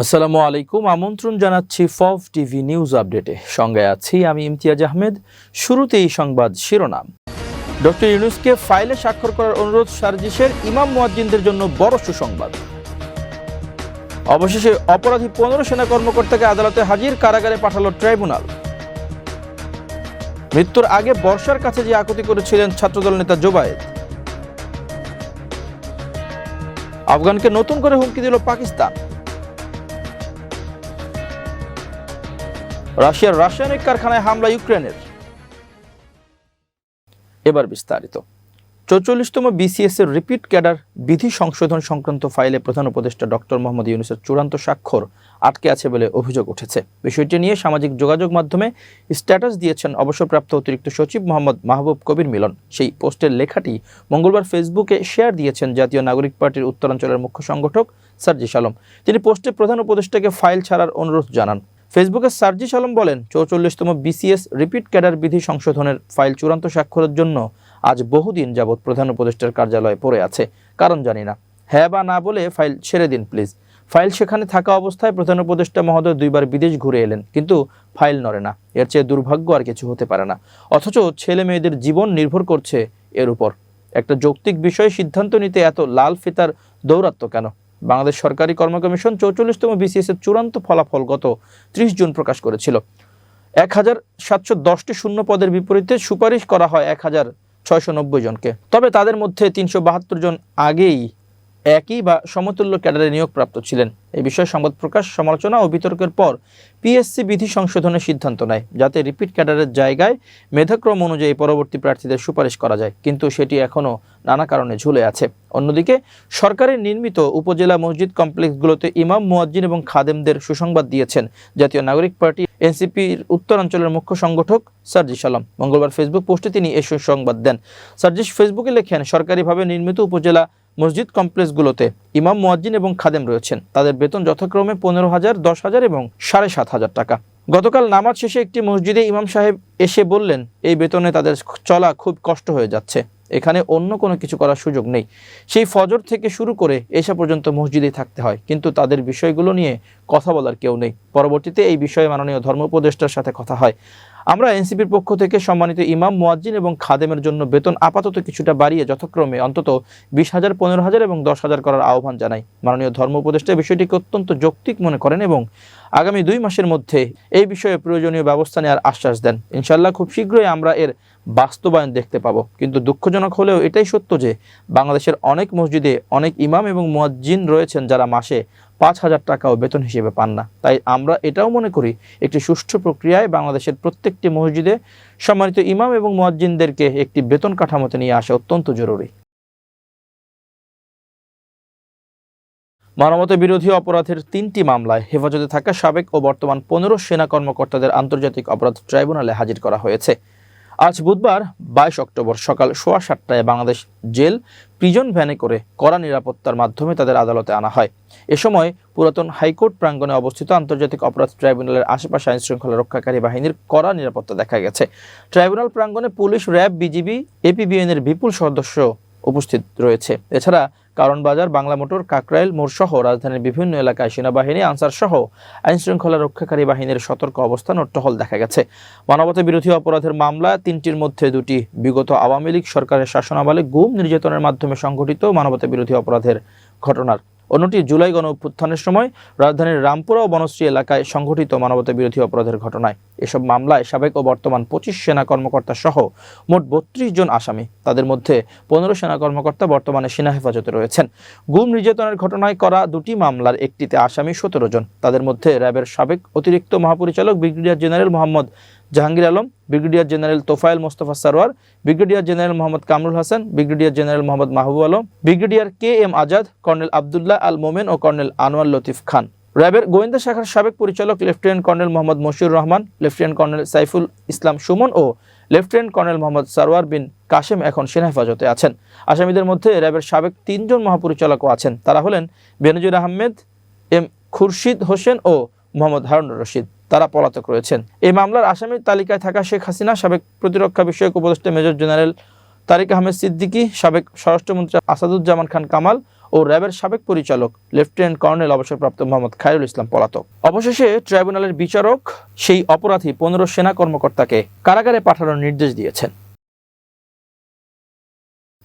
আসসালামু আলাইকুম। আমন্ত্রণ জানাচ্ছি ফভ টিভি নিউজ আপডেটে। সঙ্গে আছি আমি ইমতিয়াজ আহমেদ। শুরুতেই সংবাদ শিরোনাম। ডক্টর ইউনুসকে ফাইলে স্বাক্ষর করার অনুরোধ সার্জিসের ইমাম মুয়াজ্জিনদের জন্য বড় সুসংবাদ। অবশেষে অপরাধী পনেরো সেনা কর্মকর্তাকে আদালতে হাজির কারাগারে পাঠালো ট্রাইব্যুনাল। মৃত্যুর আগে বর্ষার কাছে যে আকুতি করেছিলেন ছাত্রদল নেতা জোবায়েদ। আফগানকে নতুন করে হুমকি দিল পাকিস্তান। রাশিয়ার রাসায়নিক কারখানায় হামলা ইউক্রেনের। এবার বিস্তারিত। চৌচল্লিশতম বিসিএস এর রিপিট ক্যাডার বিধি সংশোধন সংক্রান্ত ফাইলে প্রধান উপদেষ্টা ডক্টর মোহাম্মদ ইউনুসের চূড়ান্ত স্বাক্ষর আটকে আছে বলে অভিযোগ উঠেছে। বিষয়টি নিয়ে সামাজিক যোগাযোগ মাধ্যমে স্ট্যাটাস দিয়েছেন অবসরপ্রাপ্ত অতিরিক্ত সচিব মোহাম্মদ মাহবুব কবির মিলন। সেই পোস্টের লেখাটি মঙ্গলবার ফেসবুকে শেয়ার দিয়েছেন জাতীয় নাগরিক পার্টির উত্তরাঞ্চলের মুখ্য সংগঠক সার্জিস আলম। তিনি পোস্টে প্রধান উপদেষ্টাকে ফাইল ছাড়ার অনুরোধ জানান। ফেসবুকে সার্জিস আলম বলেন, চৌচল্লিশতম বিসিএস রিপিট ক্যাডার বিধি সংশোধনের ফাইল চূড়ান্ত স্বাক্ষরের জন্য আজ বহুদিন যাবৎ প্রধান উপদেষ্টার কার্যালয়ে পড়ে আছে। কারণ জানি না। হ্যাঁ বা না বলে ফাইল ছেড়ে দিন, প্লিজ। ফাইল সেখানে থাকা অবস্থায় প্রধান উপদেষ্টা মহোদয় দুইবার বিদেশ ঘুরে এলেন, কিন্তু ফাইল নড়ে না। এর চেয়ে দুর্ভাগ্য আর কিছু হতে পারে না। অথচ ছেলে মেয়েদের জীবন নির্ভর করছে এর উপর। একটা যৌক্তিক বিষয়ে সিদ্ধান্ত নিতে এত লাল ফিতার দৌরাত্ম কেন? বাংলাদেশ সরকারি কর্ম কমিশন চৌচল্লিশতম বিসিএস এর চূড়ান্ত ফলাফল গত ত্রিশ জুন প্রকাশ করেছিল। এক হাজার সাতশো দশটি শূন্য পদের বিপরীতে সুপারিশ করা হয় এক হাজার ছয়শো নব্বই জনকে। তবে তাদের মধ্যে তিনশো বাহাত্তর জন আগেই একই বা সমতুল্য ক্যাডারে নিয়োগপ্রাপ্ত ছিলেন। এই বিষয়ে সংবাদ প্রকাশ, সমালোচনা ও বিতর্কের পর পিএসসি বিধি সংশোধনের সিদ্ধান্ত নেয়, যাতে রিপিট ক্যাডারের জায়গায় মেধাক্রম অনুযায়ী পরবর্তী প্রার্থীদের সুপারিশ করা যায়। কিন্তু সেটি এখনও নানা কারণে ঝুলে আছে। অন্যদিকে সরকারের নির্মিত উপজেলা মসজিদ কমপ্লেক্সগুলোতে ইমাম, মুয়াজ্জিন এবং খাদেমদের সুসংবাদ দিয়েছেন জাতীয় নাগরিক পার্টি, এনসিপির উত্তরাঞ্চলের মুখ্য সংগঠক সার্জিস আলম। মঙ্গলবার ফেসবুক পোস্টে তিনি এ সুসংবাদ দেন। সার্জিস ফেসবুকে লেখেন, সরকারিভাবে নির্মিত উপজেলা মসজিদ কমপ্লেক্সগুলোতে ইমাম, মুয়াজ্জিন এবং খাদেম রয়েছেন। তাদের বেতন যথাক্রমে পনেরো হাজার, দশ হাজার এবং সাড়ে সাত হাজার টাকা। গতকাল নামাজ শেষে একটি মসজিদে ইমাম সাহেব এসে বললেন, এই বেতনে তাদের চলা খুব কষ্ট হয়ে যাচ্ছে। এখানে অন্য কোনো কিছু করার সুযোগ নেই। সেই ফজর থেকে শুরু করে এসা পর্যন্ত মসজিদে থাকতে হয়। কিন্তু তাদের বিষয়গুলো নিয়ে কথা বলার কেউ নেই। পরবর্তীতে এই বিষয়ে মাননীয় ধর্ম উপদেষ্টার সাথে কথা হয়। আমরা এনসিপির পক্ষ থেকে সম্মানিত ইমাম, মুয়াজ্জিন এবং খাদেমের জন্য বেতন আপাতত কিছুটা বাড়িয়ে যথাক্রমে অন্তত বিশ হাজার, পনেরো হাজার এবং দশ হাজার করার আহ্বান জানাই। মাননীয় ধর্ম উপদেষ্টা বিষয়টিকে অত্যন্ত যৌক্তিক মনে করেন এবং আগামী দুই মাসের মধ্যে এই বিষয়ে প্রয়োজনীয় ব্যবস্থা নেওয়ার আশ্বাস দেন। ইনশাল্লাহ খুব শীঘ্রই আমরা এর বাস্তবায়ন দেখতে পাবো। কিন্তু দুঃখজনক হলেও এটাই সত্য যে বাংলাদেশের অনেক মসজিদে অনেক ইমাম এবং মুয়াজ্জিন রয়েছেন যারা মাসে পাঁচ হাজার টাকাও বেতন হিসেবে পান না। তাই আমরা এটাও মনে করি, একটি সুষ্ঠু প্রক্রিয়ায় বাংলাদেশের প্রত্যেকটি মসজিদে সম্মানিত ইমাম এবং মুয়াজ্জিনদেরকে একটি বেতন কাঠামোতে নিয়ে আসা অত্যন্ত জরুরি। মানবতা বিরোধী অপরাধের তিনটি মামলায় হেফাজতে থাকা সাবেক ও বর্তমান পনেরো সেনা কর্মকর্তাদের আন্তর্জাতিক অপরাধ ট্রাইব্যুনালে হাজির করা হয়েছে। আজ বুধবার বাইশ অক্টোবর সকাল সোয়া সাতটায় বাংলাদেশ জেল প্রিজন ভ্যানে করে কড়া নিরাপত্তার মাধ্যমে তাদের আদালতে আনা হয়। এ সময় পুরাতন হাইকোর্ট প্রাঙ্গণে অবস্থিত আন্তর্জাতিক অপরাধ ট্রাইব্যুনালের আশেপাশে আইন শৃঙ্খলা রক্ষাকারী বাহিনীর কড়া নিরাপত্তা দেখা গেছে। ট্রাইব্যুনাল প্রাঙ্গণে পুলিশ, র্যাব, বিজিবি এপিবিএনের বিপুল সদস্য উপস্থিত রয়েছে। এছাড়া কারণ বাজার বাংলা মোটর, কাকরাইল মোড়সহ রাজধানীর বিভিন্ন এলাকায় সেনাবাহিনী আনসার সহ আইন শৃঙ্খলা রক্ষাকারী বাহিনীর সতর্ক অবস্থান টহল দেখা গেছে। মানবতা বিরোধী অপরাধের মামলা তিনটির মধ্যে দুটি বিগত আওয়ামী লীগ সরকারের শাসনামলে গুম নির্যাতনের মাধ্যমে সংঘটিত মানবতা বিরোধী অপরাধের ঘটনার অন্যটি জুলাই গণ অভ্যুত্থানের সময় রাজধানীর রামপুরা ও বনশ্রী এলাকায় সংঘটিত মানবতা বিরোধী অপরাধের ঘটনায়। এসব মামলায় সাবেক ও বর্তমান পঁচিশ সেনা কর্মকর্তা সহ মোট বত্রিশ জন আসামি। তাদের মধ্যে পনেরো সেনা কর্মকর্তা বর্তমানে সেনা হেফাজতে রয়েছেন। গুম নির্যাতনের ঘটনায় করা দুটি মামলার একটিতে আসামি সতেরো জন। তাদের মধ্যে র্যাবের সাবেক অতিরিক্ত মহাপরিচালক brigadier general Mohammad Jahangir Alam, brigadier general Tofail Mostafa Sarwar, brigadier general Mohammad Kamrul Hasan, brigadier general Mohammad Mahbub Alam, brigadier K M Azad, colonel Abdullah Al Momen ও কর্নেল আনোয়ার লতিফ খান। র্যাবের গোয়েন্দা শাখার সাবেক পরিচালক lieutenant colonel Mohammad Moshiur Rahman, lieutenant colonel Saiful Islam Sumon ও lieutenant colonel Mohammad Sarwar Bin Kashem এখন সেনা হেফাজতে আছেন। আসামিদের মধ্যে র্যাবের সাবেক তিনজন মহাপরিচালকও আছেন। তারা হলেন বেনজির আহমেদ, এম খুরশিদ হোসেন ও মোহাম্মদ হারুন রশিদ। তারা পলাতক রয়েছেন। এই মামলার আসামির তালিকায় থাকা শেখ হাসিনা, সাবেক প্রতিরক্ষা বিষয়ক উপদেষ্টা মেজর জেনারেল তারিক আহমেদ সিদ্দিকী, সাবেক স্বরাষ্ট্রমন্ত্রী আসাদুজ্জামান খান কামাল ও র্যাবের সাবেক পরিচালক লেফটেন্যান্ট কর্নেল অবসরপ্রাপ্ত মোহাম্মদ খায়রুল ইসলাম পলাতক। অবশেষে ট্রাইব্যুনালের বিচারক সেই অপরাধী পনেরো সেনা কর্মকর্তাকে কারাগারে পাঠানোর নির্দেশ দিয়েছেন।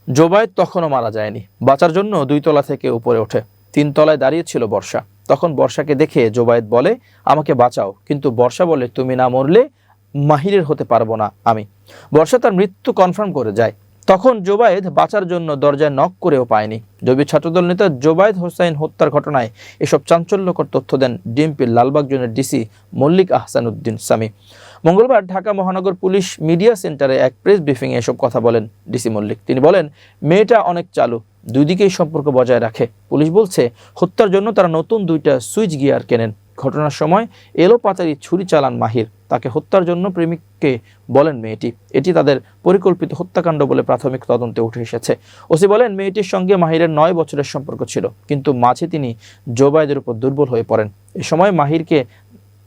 জোবায়েদ তখনও মারা যায়নি। বাঁচার জন্য দুই তলা থেকে উপরে ওঠে। তিন তলায় দাঁড়িয়ে ছিল বর্ষা। তখন বর্ষাকে দেখে জোবায়েদ বলে, আমাকে বাঁচাও। কিন্তু বর্ষা বলে, তুমি না মরলে মাহিরের হতে পারব না আমি। বর্ষা তার মৃত্যু কনফার্ম করে যায়। তখন জোবায়েদ বাঁচার জন্য দরজায় নক করেও পায়নি। জবি ছাত্রদল নেতা জোবায়েদ হোসাইন হত্যার ঘটনায় এসব চাঞ্চল্যকর তথ্য দেন ডিএমপির লালবাগ জোনের ডিসি মল্লিক আহসান উদ্দিন সামি। মঙ্গলবার ঢাকা মহানগর পুলিশ মিডিয়া সেন্টারে এক প্রেস ব্রিফিংয়ে এসব কথা বলেন ডিসি মল্লিক। তিনি বলেন, মেয়েটা অনেক চালু। দুই দিকেই সম্পর্ক বজায় রাখে। পুলিশ বলছে, হত্যার জন্য তারা নতুন দুইটা সুইচ গিয়ার কেনেন। ঘটনার সময় এলো পাতারি ছুরি চালান মাহির। তাকে হত্যার জন্য প্রেমিককে বলেন মেয়েটি। এটি তাদের পরিকল্পিত হত্যাকাণ্ড বলে প্রাথমিক তদন্তে উঠে এসেছে। ওসি বলেন, মেয়েটির সঙ্গে মাহিরের নয় বছরের সম্পর্ক ছিল, কিন্তু মাঝে তিনি জোবায়েদের উপর দুর্বল হয়ে পড়েন। এ সময় মাহিরকে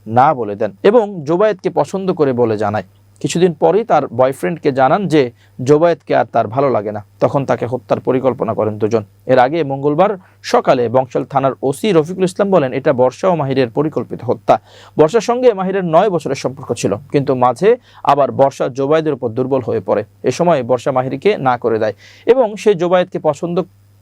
না বলে দেন এবং জোবায়েদকে পছন্দ করে বলে জানায়। কিছুদিন পরেই তার বয়ফ্রেন্ডকে জানান যে জোবায়েদকে আর তার ভালো লাগে না। তখন তাকে হত্যার পরিকল্পনা করেন দুজন। এর আগে মঙ্গলবার সকালে বংশাল থানার ওসি রফিকুল ইসলাম বলেন, এটা বর্ষা ও মাহিরের পরিকল্পিত হত্যা। বর্ষার সঙ্গে মাহিরের নয় বছরের সম্পর্ক ছিল, কিন্তু মাঝে আবার বর্ষা জোবায়েদের উপর দুর্বল হয়ে পড়ে। এ সময় বর্ষা মাহিরকে না করে দেয় এবং সে জোবায়েদকে পছন্দ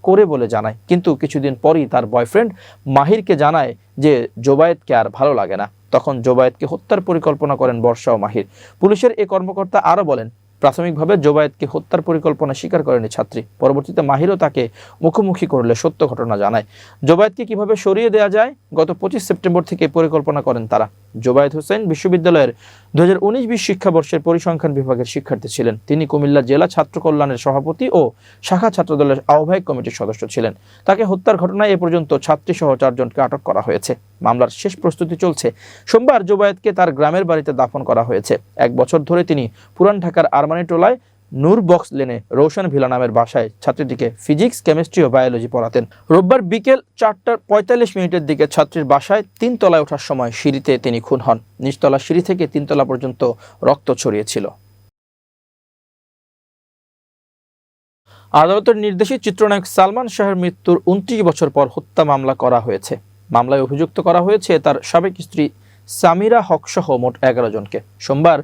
করে বলে জানায়। কিন্তু কিছুদিন পরই তার বয়ফ্রেন্ড মাহিরকে জানায় যে জোবায়েদকে আর ভালো লাগে না। তখন জোবায়েদকে হত্যার পরিকল্পনা করেন বর্ষা ও মাহির। পুলিশের এ কর্মকর্তা আরও বলেন, প্রাথমিকভাবে জোবায়েদকে হত্যার পরিকল্পনা স্বীকার করেনি ছাত্রী। পরবর্তীতে মাহিরও তাকে মুখোমুখি করলে সত্য ঘটনা জানায়। জোবায়েদকে কীভাবে সরিয়ে দেওয়া যায়, গত পঁচিশ সেপ্টেম্বর থেকে পরিকল্পনা করেন তারা। জোবায়েদ হোসেন বিশ্ববিদ্যালয়ের দু হাজার উনিশ বিশ শিক্ষাবর্ষের পরিসংখ্যান বিভাগের শিক্ষার্থী ছিলেন। তিনি কুমিল্লা জেলা ছাত্র কল্যাণের সভাপতি ও শাখা ছাত্রদলের আহ্বায়ক কমিটির সদস্য ছিলেন। তাকে হত্যার ঘটনায় এ পর্যন্ত ছাত্রী সহ চারজনকে আটক করা হয়েছে। মামলার শেষ প্রস্তুতি চলছে। সোমবার জোবায়েদকে তার গ্রামের বাড়িতে দাফন করা হয়েছে। এক বছর ধরে তিনি পুরান ঢাকার আরমানি টোলায় নূর বক্স লেনে রোশন ভিলা নামের বাসায় ছাত্রীটিকে ফিজিক্স, কেমিস্ট্রি ও বায়োলজি পড়াতেন। রোববার বিকেল চারটার পঁয়তাল্লিশ মিনিটের দিকে ছাত্রীর বাসায় তিন তলায় ওঠার সময় সিঁড়িতে তিনি খুন হন। নিচতলা সিঁড়ি থেকে তিনতলা পর্যন্ত রক্ত ছড়িয়েছিল। আদালতের নির্দেশে চিত্রনায়ক সালমান শাহের মৃত্যুর উনত্রিশ বছর পর হত্যা মামলা করা হয়েছে। মামলায় অভিযুক্ত করা হয়েছে তার সাবেক স্ত্রী সামিরা হক সহ মোট এগারো জনকে। সোমবার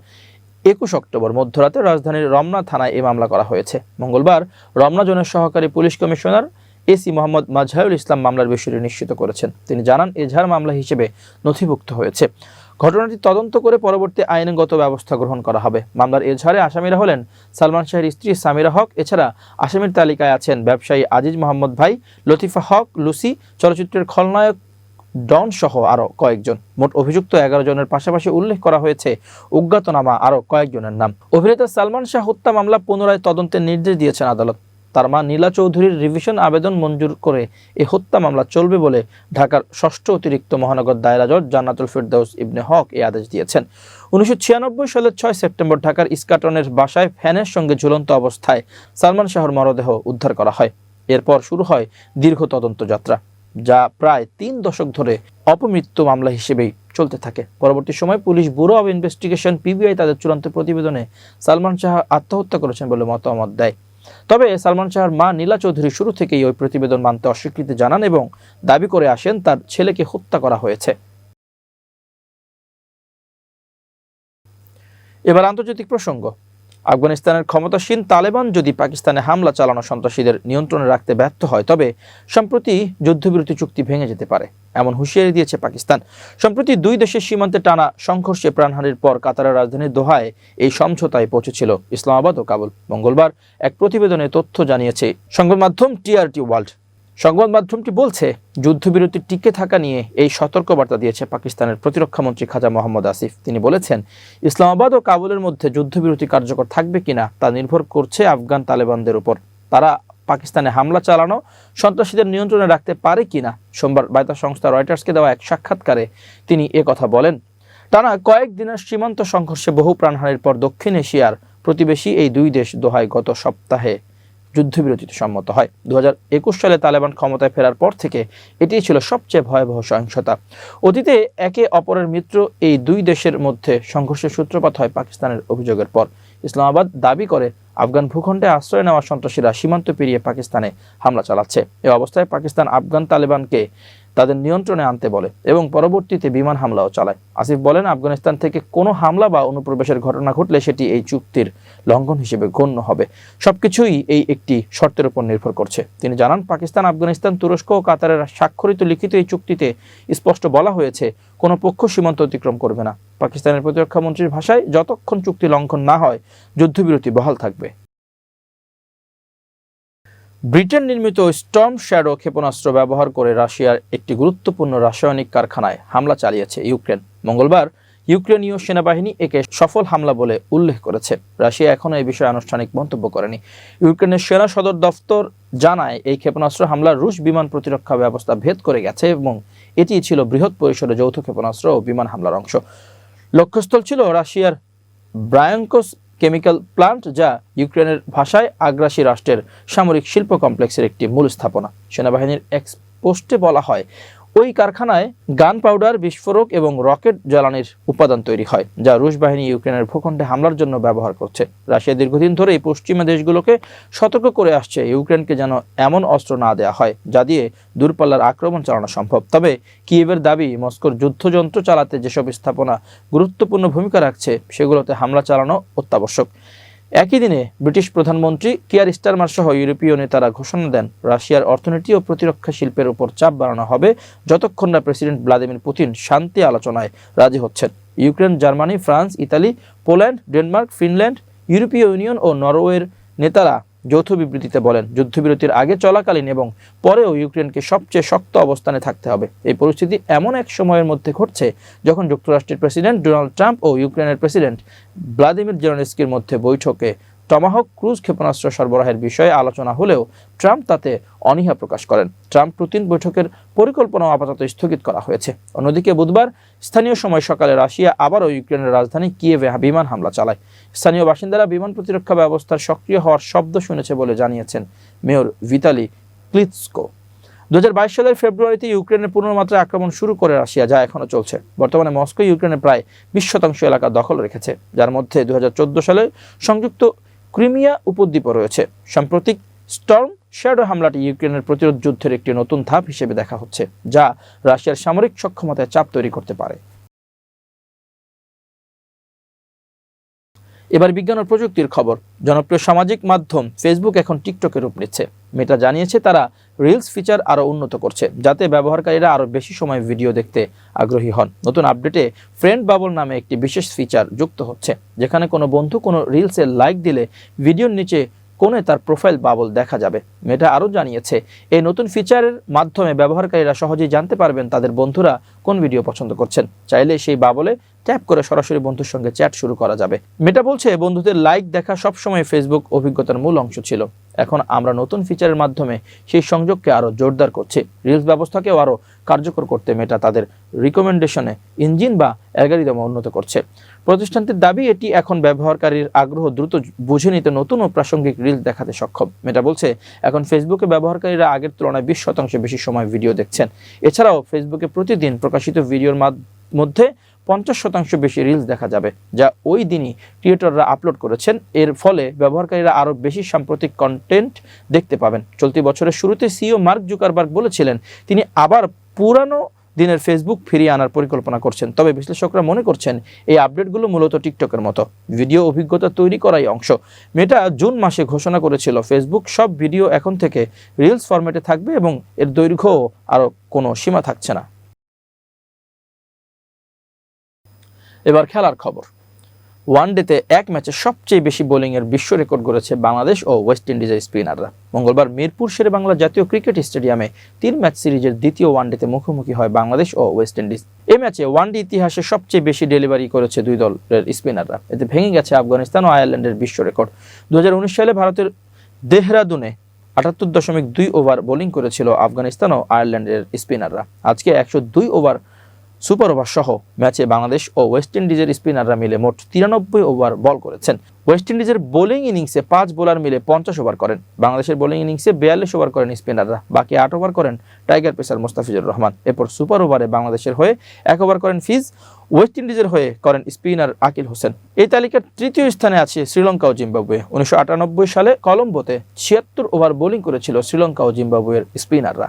একুশ অক্টোবর মধ্যরাতে রাজধানীর রমনা থানায় এই মামলা করা হয়েছে। মঙ্গলবার রমনা জোনের সহকারী police commissioner AC Mohammad Mazharul Islam মামলার বিষয়টি নিশ্চিত করেছেন। তিনি জানান এজাহার মামলা হিসেবে নথিভুক্ত হয়েছে। ঘটনাটি তদন্ত করে পরবর্তী আইনগত ব্যবস্থা গ্রহণ করা হবে। মামলার এজাহারে আসামিরা হলেন সালমান শাহের স্ত্রী সামিরা হক, এছাড়া আসামির তালিকায় আছেন ব্যবসায়ী আজিজ মোহাম্মদ ভাই, লতিফা হক, লুসি, চলচ্চিত্রের খলনায়ক ডন সহ আরও কয়েকজন। মোট অভিযুক্ত এগারো জনের পাশাপাশি উল্লেখ করা হয়েছে অজ্ঞাতনামা আরও কয়েকজনের নাম। অভিনেতা সালমান শাহ হত্যা মামলা পুনরায় তদন্তের নির্দেশ দিয়েছেন আদালত। তার মা নীলা চৌধুরীর রিভিশন আবেদন মঞ্জুর করে এই হত্যা মামলা চলবে বলে ঢাকার ষষ্ঠ অতিরিক্ত মহানগর দায়রা জজ জান্নাতুল ফেরদাউস ইবনে হক এই আদেশ দিয়েছেন। উনিশশো ছিয়ানব্বই সালের ছয় সেপ্টেম্বর ঢাকার ইস্কাটনের বাসায় ফ্যানের সঙ্গে ঝুলন্ত অবস্থায় সালমান শাহর মরদেহ উদ্ধার করা হয়। এরপর শুরু হয় দীর্ঘ তদন্ত যাত্রা। যা প্রায় তিন দশক ধরে অপমৃত্যু মামলা হিসেবেই চলতে থাকে। পরবর্তী সময় police bureau of investigation, PBI, তাদের চূড়ান্ত প্রতিবেদনে সালমান শাহ আত্মহত্যা করেছেন বলে মতামত দেয়। তবে সালমান শাহর মা নীলা চৌধুরী শুরু থেকেই ওই প্রতিবেদন মানতে অস্বীকৃতি জানান এবং দাবি করে আসেন, তার ছেলেকে হত্যা করা হয়েছে। এবার আন্তর্জাতিক প্রসঙ্গ। আফগানিস্তানের ক্ষমতাসীন তালেবান যদি পাকিস্তানে হামলা চালানো সন্ত্রাসীদের নিয়ন্ত্রণে রাখতে ব্যর্থ হয়, তবে সম্প্রতি যুদ্ধবিরতি চুক্তি ভেঙে যেতে পারে, এমন হুঁশিয়ারি দিয়েছে পাকিস্তান। সম্প্রতি দুই দেশের সীমান্তে টানা সংঘর্ষে প্রাণহানির পর কাতারের রাজধানী দোহায় এই সমঝোতায় পৌঁছেছিল ইসলামাবাদ ও কাবুল। মঙ্গলবার এক প্রতিবেদনে তথ্য জানিয়েছে সংবাদ মাধ্যম টিআরটি ওয়ার্ল্ড। সংবাদ মাধ্যমটি বলছে, যুদ্ধবিরতি টিকে থাকা নিয়ে এই সতর্কবার্তা দিয়েছে পাকিস্তানের প্রতিরক্ষামন্ত্রী খাজা মোহাম্মদ আসিফ। তিনি বলেছেন, ইসলামাবাদ ও কাবুলের মধ্যে যুদ্ধবিরতি কার্যকর থাকবে কিনা তা নির্ভর করছে আফগান তালেবানদের উপর। তারা পাকিস্তানে হামলা চালানো, সন্ত্রাসীদের নিয়ন্ত্রণে রাখতে পারে কিনা সোমবার বার্তা সংস্থা রয়টার্সকে দেওয়া এক সাক্ষাৎকারে তিনি কথা বলেন। টানা কয়েক দিনের সীমান্ত সংঘর্ষে বহু প্রাণহানির পর দক্ষিণ এশিয়ার প্রতিবেশী এই দুই দেশ দোহায় গত সপ্তাহে যুদ্ধবিরতিতে সম্মত হয়। দু সালে তালেবান ক্ষমতায় ফেরার পর থেকে এটিই ছিল সবচেয়ে ভয়াবহ সহিংসতা। অতীতে একে অপরের মিত্র এই দুই দেশের মধ্যে সংঘর্ষের সূত্রপাত হয় পাকিস্তানের অভিযোগের পর। ইসলামাবাদ দাবি করে, আফগান ভূখণ্ডে আশ্রয় নেওয়া সন্ত্রাসীরা সীমান্ত পেরিয়ে পাকিস্তানে হামলা চালাচ্ছে। এ অবস্থায় পাকিস্তান আফগান তালেবানকে তাদের নিয়ন্ত্রণে আনতে বলে এবং পরবর্তীতে বিমান হামলাও চালায়। আসিফ বলেন, আফগানিস্তান থেকে কোনো হামলা বা অনুপ্রবেশের ঘটনা ঘটলে সেটি এই চুক্তির লঙ্ঘন হিসেবে গণ্য হবে। সবকিছুই এই একটি শর্তের উপর নির্ভর করছে। তিনি জানান, পাকিস্তান, আফগানিস্তান, তুরস্ক ও কাতারের স্বাক্ষরিত লিখিত এই চুক্তিতে স্পষ্ট বলা হয়েছে, কোনো পক্ষ সীমান্ত অতিক্রম করবে না। পাকিস্তানের প্রতিরক্ষা মন্ত্রীর ভাষায়, যতক্ষণ চুক্তি লঙ্ঘন না হয়, যুদ্ধবিরতি বহাল থাকবে। ব্রিটেন নির্মিত স্টর্ম শ্যাডো ক্ষেপণাস্ত্র ব্যবহার করে রাশিয়ার একটি গুরুত্বপূর্ণ রাসায়নিক কারখানায় হামলা চালিয়েছে ইউক্রেন। মঙ্গলবার ইউক্রেনীয় সেনাবাহিনী একে সফল হামলা বলে উল্লেখ করেছে। রাশিয়া এখনও এই বিষয়ে আনুষ্ঠানিক মন্তব্য করেনি। ইউক্রেনের সেনা সদর দফতর জানায়, এই ক্ষেপণাস্ত্র হামলা রুশ বিমান প্রতিরক্ষা ব্যবস্থা ভেদ করে গেছে এবং এটি ছিল বৃহৎ পরিসরে যৌথ ক্ষেপণাস্ত্র ও বিমান হামলার অংশ। লক্ষ্যস্থল ছিল রাশিয়ার ব্রায়াঙ্কোস কেমিক্যাল প্লান্ট যা ইউক্রেনের ভাষায় আগ্রাসী রাষ্ট্রের সামরিক শিল্প কমপ্লেক্সের একটি মূল স্থাপনা। সেনাবাহিনীর এক্স পোস্টে বলা হয় ওই কারখানায় গান পাউডার, বিস্ফোরক এবং রকেট জ্বালানির উপাদান তৈরি হয়, যা রুশ বাহিনী ইউক্রেনের ভূখণ্ডে হামলার জন্য ব্যবহার করছে। রাশিয়া দীর্ঘদিন ধরে এই পশ্চিমা দেশগুলোকে সতর্ক করে আসছে, ইউক্রেনকে যেন এমন অস্ত্র না দেওয়া হয়, যা দিয়ে দূরপাল্লার আক্রমণ চালানো সম্ভব। তবে কিয়েভের দাবি, মস্কোর যুদ্ধযন্ত্র চালাতে যেসব স্থাপনা গুরুত্বপূর্ণ ভূমিকা রাখছে, সেগুলোতে হামলা চালানো অত্যাবশ্যক। একই দিনে ব্রিটিশ প্রধানমন্ত্রী কিয়ার স্টারমার সহ ইউরোপীয় নেতারা ঘোষণা দেন, রাশিয়ার অর্থনীতি ও প্রতিরক্ষা শিল্পের উপর চাপ বাড়ানো হবে যতক্ষণ না প্রেসিডেন্ট ভ্লাদিমির পুতিন শান্তি আলোচনায় রাজি হচ্ছেন। Ukraine, Germany, France, Italy, Poland, Denmark, Finland, ইউরোপীয় ইউনিয়ন ও নরওয়ের নেতারা যৌথ বিবৃতিতে বলেন, যুদ্ধবিরতির আগে চলাকালীন এবং পরেও ইউক্রেনকে সবচেয়ে শক্ত অবস্থানে থাকতে হবে। এই পরিস্থিতি এমন এক সময়ের মধ্যে ঘটছে যখন যুক্তরাষ্ট্রের প্রেসিডেন্ট ডোনাল্ড ট্রাম্প ও ইউক্রেনের প্রেসিডেন্ট ভ্লাদিমির জেলনস্কির মধ্যে বৈঠকে টমাহক ক্রুজ ক্ষেপণাস্ত্র সরবরাহের বিষয়ে আলোচনা হলেও ট্রাম্প তাতে অনীহা প্রকাশ করেন। ট্রাম্প পুতিন বৈঠকের পরিকল্পনাও আপাতত স্থগিত করা হয়েছে। অন্যদিকে বুধবার স্থানীয় সময় সকালে রাশিয়া আবারও ইউক্রেনের রাজধানী কিয়েভে বিমান হামলা চালায়। স্থানীয় বাসিন্দারা বিমান প্রতিরক্ষা ব্যবস্থার সক্রিয় হওয়ার শব্দ শুনেছে বলে জানিয়েছেন মেয়র ভিতালি ক্লিৎস্কো। দু সালের ফেব্রুয়ারিতে ইউক্রেনের পুনর্মাত্রায় আক্রমণ শুরু করে রাশিয়া, যা এখনও চলছে। বর্তমানে মস্কো ইউক্রেনের প্রায় বিশ শতাংশ এলাকা দখল রেখেছে। যার মধ্যে দু হাজার চোদ্দ সালে সংযুক্ত ক্রিমিয়া উপদ্বীপও রয়েছে। সাম্প্রতিক স্টর্ম শ্যাডো হামলাটি ইউক্রেনের প্রতিরোধ যুদ্ধের একটি নতুন ধাপ হিসেবে দেখা হচ্ছে, যা রাশিয়ার সামরিক সক্ষমতায় চাপ তৈরি করতে পারে। এবার বিজ্ঞান ও প্রযুক্তির খবর। জনপ্রিয় সামাজিক মাধ্যম ফেসবুক এখন টিকটকের রূপ নিচ্ছে। মেটা জানিয়েছে তারা রিলস ফিচার আরও উন্নত করছে, যাতে ব্যবহারকারীরা আরও বেশি সময় ভিডিও দেখতে আগ্রহী হন। নতুন আপডেটে ফ্রেন্ড বাবল নামে একটি বিশেষ ফিচার যুক্ত হচ্ছে, যেখানে কোনো বন্ধু কোনো রিলসে লাইক দিলে ভিডিওর নিচে কোণে তার প্রোফাইল বাবল দেখা যাবে। মেটা আরও জানিয়েছে, এই নতুন ফিচারের মাধ্যমে ব্যবহারকারীরা সহজেই জানতে পারবেন তাদের বন্ধুরা কোন ভিডিও পছন্দ করছেন। চাইলে সেই বাবলে ট্যাপ করে সরাসরি বন্ধুর সঙ্গে চ্যাট শুরু করা যাবে। মেটা বলছে, বন্ধুদের লাইক দেখা সবসময় ফেসবুক অভিজ্ঞতার মূল অংশ ছিল। এখন আমরা নতুন ফিচারের মাধ্যমে সেই সংযোগকে আরও জোরদার করছি। রিলস ব্যবস্থাকেও আরও কার্যকর করতে মেটা তাদের রিকমেন্ডেশনে ইঞ্জিন বা অ্যালগারিদম উন্নত করছে। প্রতিষ্ঠানটির দাবি, এটি এখন ব্যবহারকারীর আগ্রহ দ্রুত বুঝে নিতে নতুন ও প্রাসঙ্গিক রিলস দেখাতে সক্ষম। মেটা বলছে, এখন ফেসবুকে ব্যবহারকারীরা আগের তুলনায় বিশ শতাংশ বেশি সময় ভিডিও দেখছেন। এছাড়াও ফেসবুকে প্রতিদিন প্রকাশিত ভিডিওর মধ্যে পঞ্চাশ শতাংশ বেশি রিলস দেখা যাবে, যা ওই দিনই ক্রিয়েটররা আপলোড করেছেন। এর ফলে ব্যবহারকারীরা আরও বেশি সাম্প্রতিক কন্টেন্ট দেখতে পাবেন। চলতি বছরের শুরুতে সিও মার্ক জুকারবার্গ বলেছিলেন, তিনি আবার পুরানো দিনের ফেসবুক ফিরিয়ে আনার পরিকল্পনা করছেন। তবে বিশ্লেষকরা মনে করছেন, এই আপডেটগুলো মূলত টিকটকের মতো। ভিডিও অভিজ্ঞতা তৈরি করাই অংশ। মেটা জুন মাসে ঘোষণা করেছিল ফেসবুক সব ভিডিও এখন থেকে রিলস ফরম্যাটে থাকবে এবং এর দৈর্ঘ্যও আরও কোনো সীমা থাকছে না। এবার খেলার খবর। ওয়ানডেতে এক ম্যাচে সবচেয়ে বেশি বোলিংয়ের বিশ্ব রেকর্ড গড়েছে বাংলাদেশ ও ওয়েস্ট ইন্ডিজের স্পিনাররা মঙ্গলবার মিরপুর শেরে বাংলা জাতীয় ক্রিকেট স্টেডিয়ামে তিন ম্যাচ সিরিজের দ্বিতীয় ওয়ানডেতে মুখোমুখি হয় বাংলাদেশ ও ওয়েস্ট ইন্ডিজ এ ম্যাচে ওয়ানডে ইতিহাসে সবচেয়ে বেশি ডেলিভারি করেছে দুই দলের স্পিনাররা এতে ভেঙে গেছে আফগানিস্তান ও আয়ারল্যান্ডের বিশ্ব রেকর্ড দু হাজার উনিশ সালে ভারতের দেহরাদুনে আটাত্তর দশমিক দুই ওভার বোলিং করেছিল আফগানিস্তান ও আয়ারল্যান্ডের স্পিনাররা আজকে একশো দুই ওভার সুপার ওভার সহ ম্যাচে বাংলাদেশ ও ওয়েস্ট ইন্ডিজের স্পিনাররা মিলে মোট তিরানব্বই ওভার বল করেছেন। ওয়েস্ট ইন্ডিজের বোলিং ইনিংসে পাঁচ বোলার মিলে পঞ্চাশ ওভার করেন। বাংলাদেশের বোলিং ইনিংসে বিয়াল্লিশ ওভার করেন স্পিনাররা। বাকি আট ওভার করেন টাইগার পেসার মোস্তাফিজুর রহমান। এরপর সুপার ওভারে বাংলাদেশের হয়ে এক ওভার করেন ফিজ, ওয়েস্ট ইন্ডিজের হয়ে করেন স্পিনার আকিল হোসেন। এই তালিকার তৃতীয় স্থানে আছে শ্রীলঙ্কা ও জিম্বাবুয়ে। উনিশশো আটানব্বই সালে কলম্বোতে ছিয়াত্তর ওভার বোলিং করেছিল শ্রীলঙ্কা ও জিম্বাবুয়ের স্পিনাররা।